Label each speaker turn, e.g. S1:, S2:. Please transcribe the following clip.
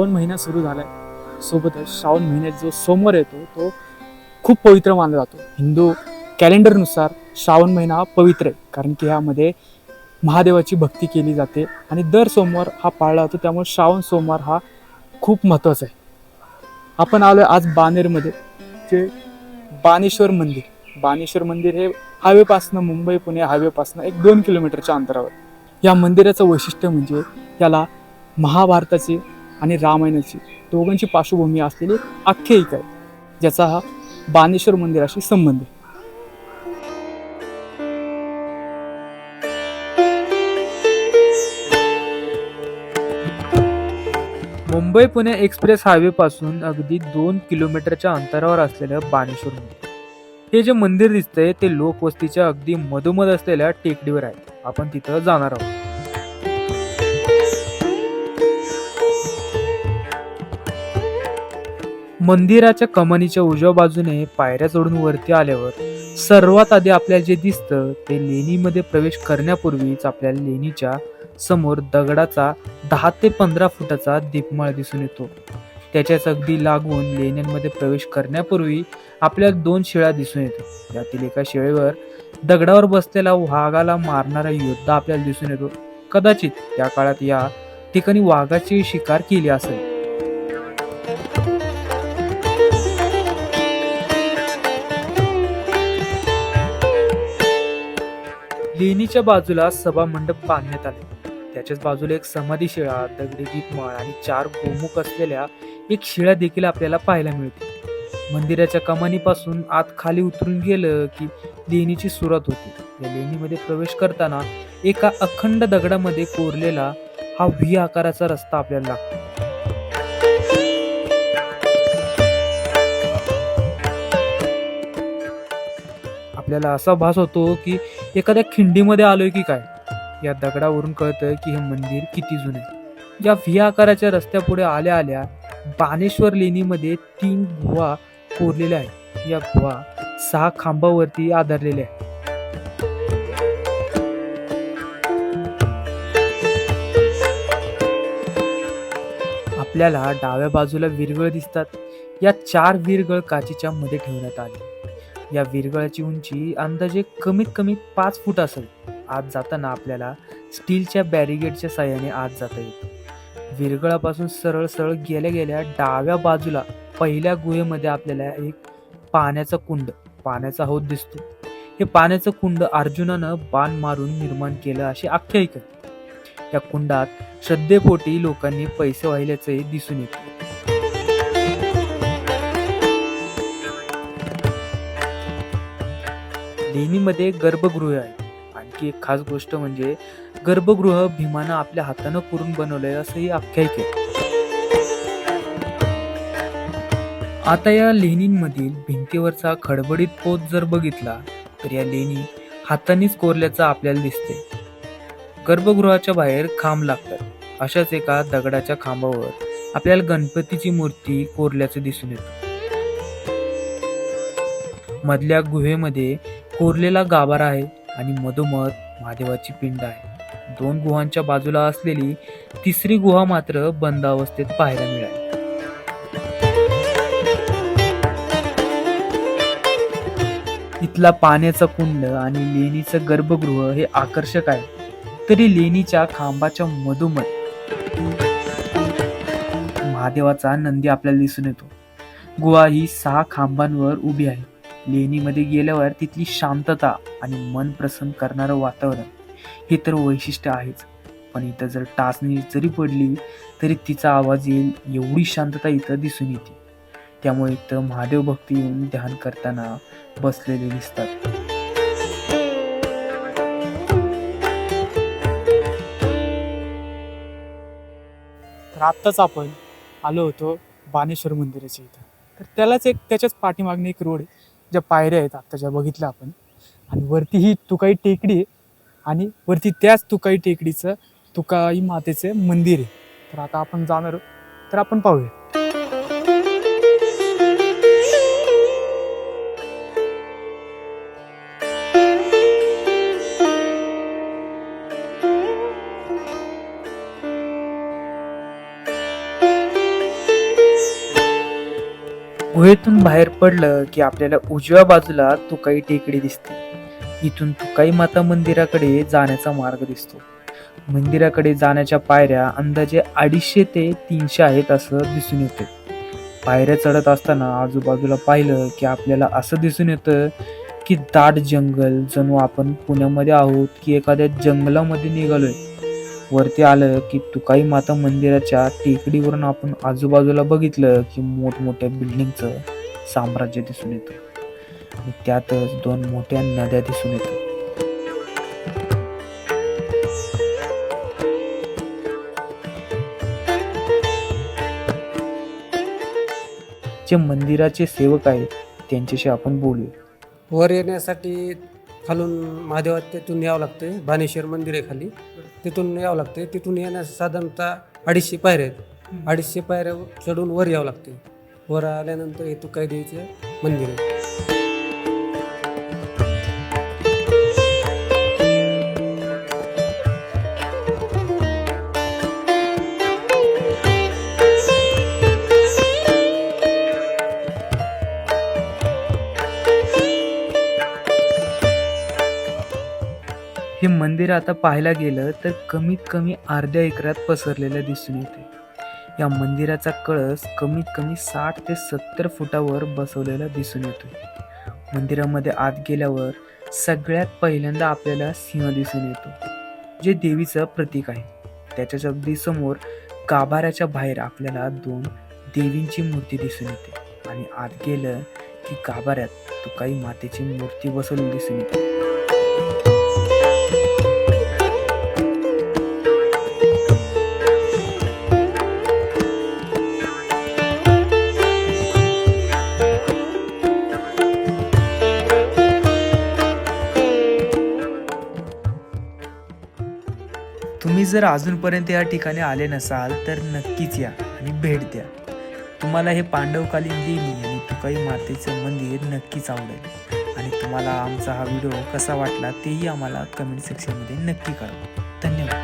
S1: श्रावण महिना सुरू झाला आहे सोबतच श्रावण महिन्यात जो सोमवार येतो तो खूप पवित्र मानला जातो. हिंदू कॅलेंडरनुसार श्रावण महिना हा पवित्र आहे कारण की ह्यामध्ये महादेवाची भक्ती केली जाते आणि दर सोमवार हा पाळला जातो त्यामुळे श्रावण सोमवार हा खूप महत्त्वाचा आहे. आपण आलो आज बानेरमध्ये जे बानेश्वर मंदिर. बानेश्वर मंदिर हे हायवेपासनं मुंबई पुणे हायवेपासनं एक दोन किलोमीटरच्या अंतरावर. या मंदिराचं वैशिष्ट्य म्हणजे याला महाभारताची आणि रामायणाची दोघांची पार्श्वभूमी असलेली आख्यायिका आहे ज्याचा हा बानेश्वर मंदिराशी संबंध आहे.
S2: मुंबई पुणे एक्सप्रेस हायवेपासून अगदी दोन किलोमीटरच्या अंतरावर असलेलं बाणेश्वर मंदिर. हे जे मंदिर दिसतंय ते लोकवस्तीच्या अगदी मधोमध असलेल्या टेकडीवर आहे. आपण तिथं जाणार आहोत. मंदिराच्या कमानीच्या उजव्या बाजूने पायऱ्या चढून वरती आल्यावर सर्वात आधी आपल्याला जे दिसतं ते लेणीमध्ये प्रवेश करण्यापूर्वीच आपल्याला लेणीच्या समोर दगडाचा दहा ते पंधरा फुटाचा दीपमाळ दिसून येतो. त्याच्याच अगदी लागून लेण्यांमध्ये प्रवेश करण्यापूर्वी आपल्याला दोन शिळा दिसून येतो. यातील एका शिळेवर दगडावर बसलेला वाघाला मारणारा योद्धा आपल्याला दिसून येतो. कदाचित त्या काळात या ठिकाणी वाघाची शिकार केली असेल. लेणीच्या बाजूला सभा मंडप बांधण्यात आले. त्याच्याच बाजूला एक समाधी शिळा दगडी दीपमाळ आणि चार गोमुख असलेल्या एक शिळा देखील आपल्याला पाहायला मिळते. मंदिराच्या कमानीपासून आत खाली उतरून गेलं की लेणीची सुरुवात होती. या लेणीमध्ये प्रवेश करताना एका अखंड दगडामध्ये कोरलेला हा व्ही आकाराचा रस्ता आपल्याला लागतो. आपल्याला असा भास होतो की एखाद्या खिंडीमध्ये आलोय की काय? या दगडावरून कळतं की हे मंदिर किती जुने. या व्ही आकाराच्या रस्त्यापुढे आल्या आल्या बाणेश्वर लेणीमध्ये तीन गुहा कोरलेल्या आहेत. या गुहा सहा खांबावरती आधारलेल्या आहेत. आपल्याला डाव्या बाजूला विरगळ दिसतात. या चार विरगळ काचेच्या मध्ये ठेवण्यात आले. या विरगळाची उंची अंदाजे कमीत कमी पाच फूट असेल. आत जाताना आपल्याला स्टीलच्या बॅरिगेडच्या साह्याने आत जाता येतं. विरगळापासून सरळ सरळ गेल्या गेल्या डाव्या बाजूला पहिल्या गुहेमध्ये आपल्याला एक पाण्याचा कुंड पाण्याचा हौद दिसतो. हे पाण्याचं कुंड अर्जुनानं बाण मारून निर्माण केलं अशी आख्यायिका. या कुंडात श्रद्धेपोटी लोकांनी पैसे वाहिल्याचे दिसून येते. लेणीमध्ये गर्भगृह आहे. आणखी एक खास गोष्ट म्हणजे गर्भगृह भीमानं आपल्या हातानं करून बनवलंय असंही आख्यायिक आहे. आता या लेणींमधील भिंतीवरचा खडबडीत पोत जर बघितला तर या लेणी हातानेच कोरल्याचं आपल्याला दिसते गर्भगृहाच्या बाहेर खांब लागतात. अशाच एका दगडाच्या खांबावर आपल्याला गणपतीची मूर्ती कोरल्याचं दिसून येतं. मधल्या गुहेमध्ये कोरलेला गाभारा आहे आणि मधोमध महादेवाची पिंड आहे. दोन गुहांच्या बाजूला असलेली तिसरी गुहा मात्र बंद अवस्थेत पाहायला मिळाली. इथला पाण्याचा कुंड आणि लेणीचं गर्भगृह हे आकर्षक आहे. तरी लेणीच्या खांबाच्या मधोमध महादेवाचा नंदी आपल्याला दिसून येतो. गुहा ही सहा खांबांवर उभी आहे. लेणीमध्ये गेल्यावर तिथली शांतता आणि मन प्रसन्न करणारं वातावरण हे तर वैशिष्ट्य आहेच. पण इथं जर टाचणी जरी पडली तरी तिचा आवाज येईल एवढी शांतता इथं दिसून येते. त्यामुळे इथं महादेव भक्ती येऊन ध्यान करताना बसलेले दिसतात.
S1: तर आत्ताच आपण आलो होतो बाणेश्वर मंदिराच्या इथं. तर त्यालाच एक त्याच्याच पाठीमागणी एक रोड आहे. ज्या पायऱ्या आहेत आत्ता ज्या बघितल्या आपण. आणि वरती ही तुकाई टेकडी आहे आणि वरती त्याच तुकाई टेकडीचं तुकाई मातेचं मंदिर आहे. तर आता आपण जाणार आहोत. तर आपण पाहूया.
S2: गुहेतून बाहेर पडलं की आपल्याला उजव्या बाजूला तुकाई टेकडी दिसते. इथून तुकाई माता मंदिराकडे जाण्याचा मार्ग दिसतो. मंदिराकडे जाण्याच्या पायऱ्या अंदाजे अडीचशे ते तीनशे आहेत असं दिसून येते. पायऱ्या चढत असताना आजूबाजूला पाहिलं की आपल्याला असं दिसून येतं की दाट जंगल जणू आपण पुण्यामध्ये आहोत की एखाद्या जंगलामध्ये निघालोय. वरती आलं की तुकाई माता मंदिराच्या टेकडीवरून आपण आजूबाजूला बघितलं की मोठमोठ्या बिल्डिंगचं साम्राज्य दिसून येतं. आणि त्यातच दोन मोठ्या नद्या दिसून येतात. जे मंदिराचे सेवक आहेत त्यांच्याशी आपण बोलूया
S3: वर येण्यासाठी खालून महादेवात तिथून यावं लागते बाणेश्वर मंदिर आहे खाली. तिथून यावं लागते तिथून येण्यास साधारणतः अडीचशे पायऱ्या आहेत. अडीचशे पायऱ्या चढून वर यावं लागते वर आल्यानंतर हे तुकाई देवीचं मंदिर आहे.
S2: हे मंदिर आता पाहायला गेलं तर कमीत कमी अर्ध्या एकरात पसरलेलं दिसून येते. या मंदिराचा कळस कमीत कमी साठ ते सत्तर फुटावर बसवलेला दिसून येतो. मंदिरामध्ये आत गेल्यावर सगळ्यात पहिल्यांदा आपल्याला सिंह दिसून येतो जे देवीचं प्रतीक आहे. त्याच्याच अगदी समोर गाभाऱ्याच्या बाहेर आपल्याला दोन देवींची मूर्ती दिसून येते आणि आत गेलं की गाभाऱ्यात तुकाई मातेची मूर्ती बसवली दिसून येते. जर अजूनपर्यंत या ठिकाणी आले नसाल तर नक्कीच या आणि भेट द्या. तुम्हाला हे पांडवकालीन देवी आणि तुकाई मातेचं मंदिर नक्कीच आवडेल. आणि तुम्हाला आमचा हा व्हिडिओ कसा वाटला तेही आम्हाला कमेंट सेक्शनमध्ये नक्की कळवा. धन्यवाद.